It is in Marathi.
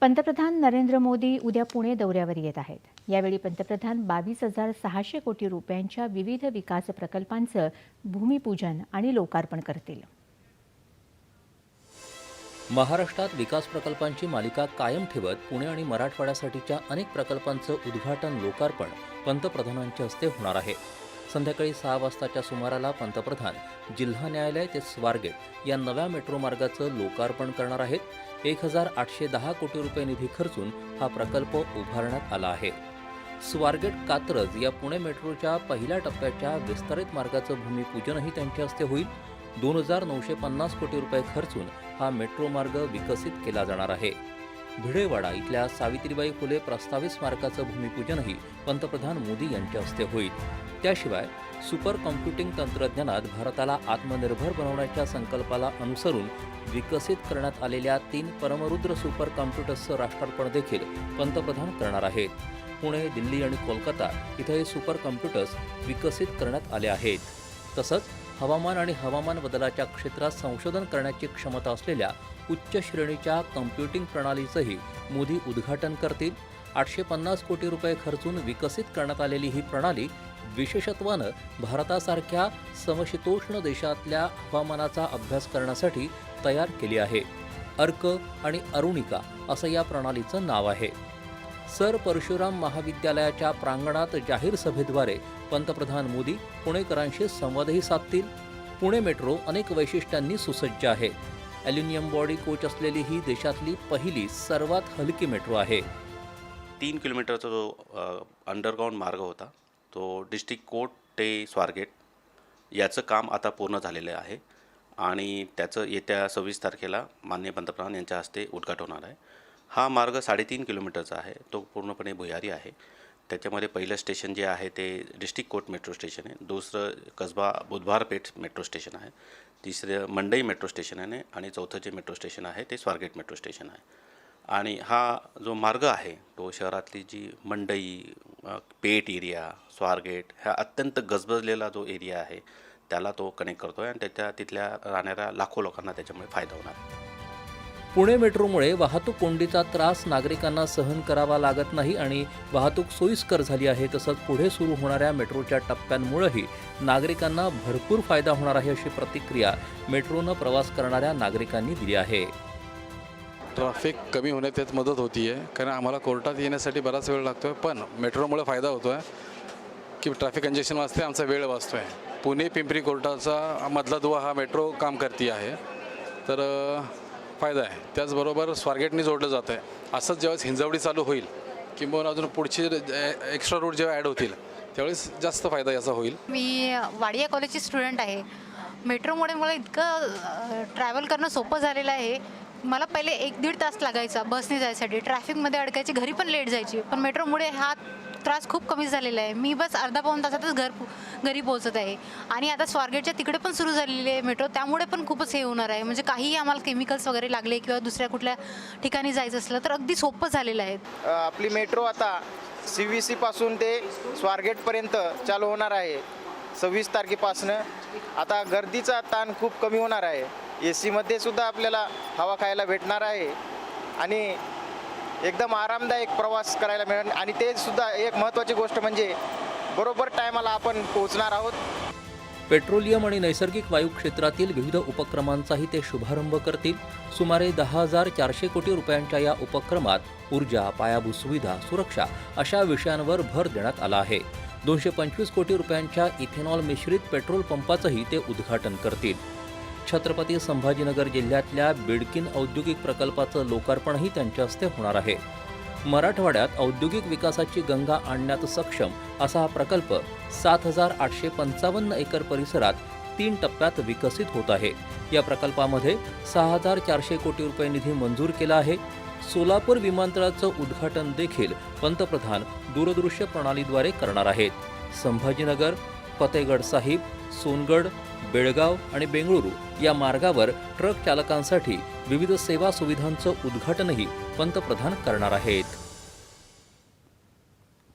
पंतप्रधान नरेंद्र मोदी उद्या पुणे दौऱ्यावर येत आहेत. यावेळी पंतप्रधान बावीस हजार सहाशे कोटी रुपयांच्या विविध विकास प्रकल्पांचं भूमिपूजन आणि लोकार्पण करतील. महाराष्ट्रात विकास प्रकल्पांची मालिका कायम ठेवत पुणे आणि मराठवाड्यासाठीच्या अनेक प्रकल्पांचं उद्घाटन लोकार्पण पंतप्रधानांच्या हस्ते होणार आहे. संध्याकाळी सहा वाजताच्या सुमाराला पंतप्रधान जिल्हा न्यायालय ते स्वारगेट या नव्या मेट्रो मार्गाचं लोकार्पण करणार आहेत. एक हजार आठशे दहा कोटी रुपये निधी खर्चून हा प्रकल्प उभारण्यात आला आहे. स्वारगेट कात्रज या पुणे मेट्रोच्या पहिल्या टप्प्याच्या विस्तारित मार्गाचं भूमिपूजनही त्यांच्या हस्ते होईल. दोन हजार नऊशे पन्नास कोटी रुपये खर्चून हा मेट्रो मार्ग विकसित केला जाणार आहे. भिडेवाडा इथल्या सावित्रीबाई फुले प्रस्तावित स्मारकाचं भूमिपूजनही पंतप्रधान मोदी यांच्या हस्ते होईल. त्याशिवाय सुपर कॉम्प्युटिंग तंत्रज्ञानात भारताला आत्मनिर्भर बनवण्याच्या संकल्पाला अनुसरून विकसित करण्यात आलेल्या तीन परमरुद्र सुपर कॉम्प्युटर्सचं राष्ट्रार्पण देखील पंतप्रधान करणार आहेत. पुणे दिल्ली आणि कोलकाता इथं हे सुपर कॉम्प्युटर्स विकसित करण्यात आले आहेत. तसंच हवामान आणि हवामान बदलाच्या क्षेत्रात संशोधन करण्याची क्षमता असलेल्या उच्च श्रेणीच्या कम्प्युटिंग प्रणालीचंही मोदी उद्घाटन करतील. आठशे पन्नास कोटी रुपये खर्चून विकसित करण्यात आलेली ही प्रणाली विशेषत्वानं भारतासारख्या समशीतोष्ण देशातल्या हवामानाचा अभ्यास करण्यासाठी तयार केली आहे. अर्क आणि अरुणिका असं या प्रणालीचं नाव आहे. सर परशुराम महाविद्यालयाच्या प्रांगणात जाहीर सभेद्वारे पंतप्रधान मोदी पुणेकरांशी संवादही साधतील. पुणे मेट्रो अनेक वैशिष्ट्यांनी सुसज्ज आहे. ॲल्युमिनियम बॉडी कोच असलेली ही देशातली पहिली सर्वात हलकी मेट्रो आहे. तीन किलोमीटरचा जो अंडरग्राऊंड मार्ग होता तो डिस्ट्रिक्ट कोर्ट ते स्वारगेट याचं काम आता पूर्ण झालेलं आहे. आणि त्याचं येत्या सव्वीस तारखेला माननीय पंतप्रधान यांच्या हस्ते उद्घाटन होणार आहे. हा मार्ग साडेतीन किलोमीटरचा आहे. तो पूर्णपणे भुयारी आहे. त्याच्यामध्ये पहिलं स्टेशन जे आहे ते डिस्ट्रिक्ट कोर्ट मेट्रो स्टेशन आहे. दुसरं कसबा बुधवारपेठ मेट्रो स्टेशन आहे. तिसरं मंडई मेट्रो स्टेशन आहे आणि चौथं जे मेट्रो स्टेशन आहे ते स्वारगेट मेट्रो स्टेशन आहे. आणि हा जो मार्ग आहे तो शहरातली जी मंडई पेट पेठ एरिया स्वारगेट ह्या अत्यंत गजबजलेला जो एरिया आहे त्याला तो कनेक्ट करतो आहे आणि त्याच्या तिथल्या राहणाऱ्या लाखो लोकांना त्याच्यामुळे फायदा होणार आहे. पुणे मेट्रोमुळे वाहतूक कोंडीचा त्रास नागरिकांना सहन करावा लागत नाही आणि वाहतूक सोयीस्कर झाली आहे तसंच पुढे सुरू होणाऱ्या मेट्रोच्या टप्प्यांमुळेही नागरिकांना भरपूर फायदा होणार आहे अशी प्रतिक्रिया मेट्रोनं प्रवास करणाऱ्या नागरिकांनी दिली आहे. ट्रॅफिक कमी होण्यात त्यात मदत होती आहे कारण आम्हाला कोर्टात येण्यासाठी बराच वेळ लागतो आहे पण मेट्रोमुळे फायदा होतो आहे की ट्रॅफिक कंजेशन वाचते आमचा वेळ वाचतो आहे पुणे पिंपरी कोर्टाचा मधला दुवा हा मेट्रो काम करते आहे तर फायदा आहे. त्याचबरोबर स्वारगेटने जोडलं जातं आहे. असंच ज्यावेळेस हिंजवडी चालू होईल किंवा अजून पुढचे एक्स्ट्रा रूट जेव्हा ॲड होतील त्यावेळेस जास्त फायदा याचा होईल. मी वाडिया कॉलेजची स्टुडंट आहे. मेट्रोमुळे मला इतकं ट्रॅव्हल करणं सोपं झालेलं आहे. मला पहिले एक दीड तास लागायचा बसने जायसाठी. ट्रॅफिकमध्ये अडकायची घरी पण लेट जायची. पण मेट्रोमुळे हा त्रास खूप कमी झालेला आहे. मी बस अर्धा पाऊण तासातच घर घरी पोहोचत आहे. आणि आता स्वारगेटच्या तिकडे पण सुरू झालेली आहे मेट्रो. त्यामुळे पण खूपच हे होणार आहे. म्हणजे काहीही आम्हाला केमिकल्स वगैरे लागले किंवा दुसऱ्या कुठल्या ठिकाणी जायचं असलं तर अगदी सोपं झालेलं आहे. आपली मेट्रो आता सी व्ही सीपासून ते स्वारगेटपर्यंत चालू होणार आहे. सव्वीस तारखेपासनं. आता गर्दीचा ताण खूप कमी होणार आहे. ए सीमध्ये सुद्धा आपल्याला हवा खायला भेटणार आहे. आणि एकदम आरामदायक प्रवास करायला मिळणार आणि ते सुद्धा एक महत्त्वाची गोष्ट म्हणजे बरोबर टायमाला आपण पोहोचणार आहोत. पेट्रोलियम आणि नैसर्गिक वायू क्षेत्रातील विविध उपक्रमांचाही ते शुभारंभ करतील. सुमारे दहा हजार चारशे कोटी रुपयांच्या या उपक्रमात ऊर्जा पायाभूत सुविधा सुरक्षा अशा विषयांवर भर देण्यात आला आहे. दोनशे पंचवीस कोटी रुपयांच्या इथेनॉल मिश्रित पेट्रोल पंपाचंही ते उद्घाटन करतील. छत्रपती संभाजीनगर जिल्ह्यातल्या बिडकीन औद्योगिक प्रकल्पाचं लोकार्पणही त्यांच्या हस्ते होणार आहे. मराठवाड्यात औद्योगिक विकासाची गंगा आणण्यात सक्षम असा हा प्रकल्प सात हजार आठशे पंचावन्न एकर परिसरात तीन टप्प्यात विकसित होत आहे. या प्रकल्पामध्ये सहा हजार चारशे कोटी रुपये निधी मंजूर केला आहे. सोलापूर विमानतळाचं उद्घाटन देखील पंतप्रधान दूरदृश्य प्रणालीद्वारे करणार आहेत. संभाजीनगर फतेगड साहिब सोनगड बेळगाव आणि बेंगळुरू या मार्गावर ट्रक चालकांसाठी विविध सेवा सुविधांचं उद्घाटनही पंतप्रधान करणार आहेत.